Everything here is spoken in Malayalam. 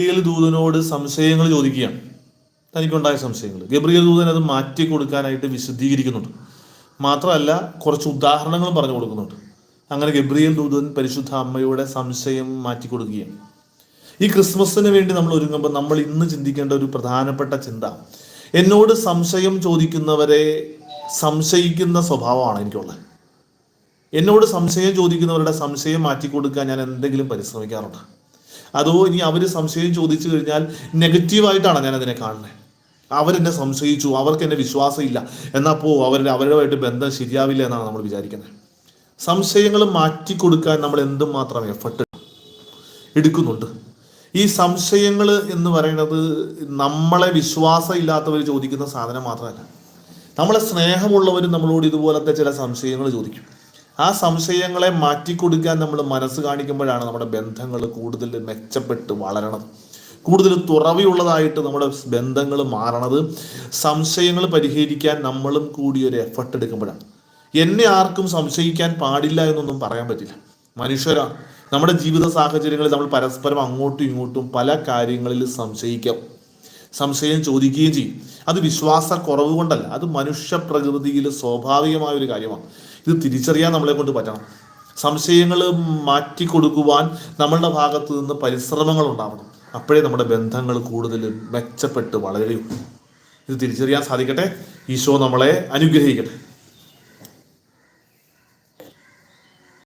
ഗബ്രിയേൽ ദൂതനോട് സംശയങ്ങൾ ചോദിക്കുകയാണ്. തനിക്കുണ്ടായ സംശയങ്ങൾ. ഗബ്രിയേൽ ദൂതൻ അത് മാറ്റി കൊടുക്കാനായിട്ട് വിശദീകരിക്കുന്നുണ്ട്. മാത്രമല്ല കുറച്ച് ഉദാഹരണങ്ങളും പറഞ്ഞു കൊടുക്കുന്നുണ്ട്. അങ്ങനെ ഗബ്രിയേൽ ദൂതൻ പരിശുദ്ധ അമ്മയുടെ സംശയം മാറ്റി കൊടുക്കുകയാണ്. ഈ ക്രിസ്മസിന് വേണ്ടി നമ്മൾ ഒരുങ്ങുമ്പോൾ നമ്മൾ ഇന്ന് ചിന്തിക്കേണ്ട ഒരു പ്രധാനപ്പെട്ട ചിന്ത. എന്നോട് സംശയം ചോദിക്കുന്നവരെ സംശയിക്കുന്ന സ്വഭാവമാണ് എനിക്കുള്ളത്. എന്നോട് സംശയം ചോദിക്കുന്നവരുടെ സംശയം മാറ്റി കൊടുക്കാൻ ഞാൻ എന്തെങ്കിലും പരിശ്രമിക്കാറുണ്ട്? അതോ ഇനി അവർ സംശയം ചോദിച്ചു കഴിഞ്ഞാൽ നെഗറ്റീവായിട്ടാണ് ഞാൻ അതിനെ കാണുന്നത് അവരെന്നെ സംശയിച്ചു അവർക്ക് എന്നെ വിശ്വാസമില്ല. എന്നാൽ പോ അവരുടെ അവരുമായിട്ട് ബന്ധം ശരിയാവില്ല എന്നാണ് നമ്മൾ വിചാരിക്കുന്നത് സംശയങ്ങൾ മാറ്റി കൊടുക്കാൻ നമ്മൾ എന്തുമാത്രം എഫർട്ട് എടുക്കുന്നുണ്ട്? ഈ സംശയങ്ങൾ എന്ന് പറയുന്നത് നമ്മളെ വിശ്വാസം ഇല്ലാത്തവർ ചോദിക്കുന്ന സാധനം മാത്രമല്ല. നമ്മളെ സ്നേഹമുള്ളവരും നമ്മളോട് ഇതുപോലത്തെ ചില സംശയങ്ങൾ ചോദിക്കും. ആ സംശയങ്ങളെ മാറ്റിക്കൊടുക്കാൻ നമ്മൾ മനസ്സ് കാണിക്കുമ്പോഴാണ് നമ്മുടെ ബന്ധങ്ങൾ കൂടുതൽ മെച്ചപ്പെട്ട് വളരണത് കൂടുതൽ തുറവിയുള്ളതായിട്ട് നമ്മുടെ ബന്ധങ്ങൾ മാറണത്. സംശയങ്ങൾ പരിഹരിക്കാൻ നമ്മളും കൂടി ഒരു എഫർട്ട് എടുക്കുമ്പോഴാണ്. എന്നെ ആർക്കും സംശയിക്കാൻ പാടില്ല എന്നൊന്നും പറയാൻ പറ്റില്ല. മനുഷ്യരാണ്. നമ്മുടെ ജീവിത സാഹചര്യങ്ങളിൽ നമ്മൾ പരസ്പരം അങ്ങോട്ടും ഇങ്ങോട്ടും പല കാര്യങ്ങളിൽ സംശയിക്കാം. സംശയം ചോദിക്കുകയും ചെയ്യും. അത് വിശ്വാസക്കുറവ് കൊണ്ടല്ല അത് മനുഷ്യ പ്രകൃതിയിൽ സ്വാഭാവികമായ ഒരു കാര്യമാണ്. ഇത് തിരിച്ചറിയാൻ നമ്മളെ കൊണ്ട് പറ്റണം. സംശയങ്ങൾ മാറ്റിക്കൊടുക്കുവാൻ നമ്മളുടെ ഭാഗത്ത് നിന്ന് പരിശ്രമങ്ങൾ ഉണ്ടാവണം. അപ്പോഴേ നമ്മുടെ ബന്ധങ്ങൾ കൂടുതൽ മെച്ചപ്പെട്ട് വളരുകയുള്ളൂ ഇത് തിരിച്ചറിയാൻ സാധിക്കട്ടെ. ഈശോ നമ്മളെ അനുഗ്രഹിക്കട്ടെ.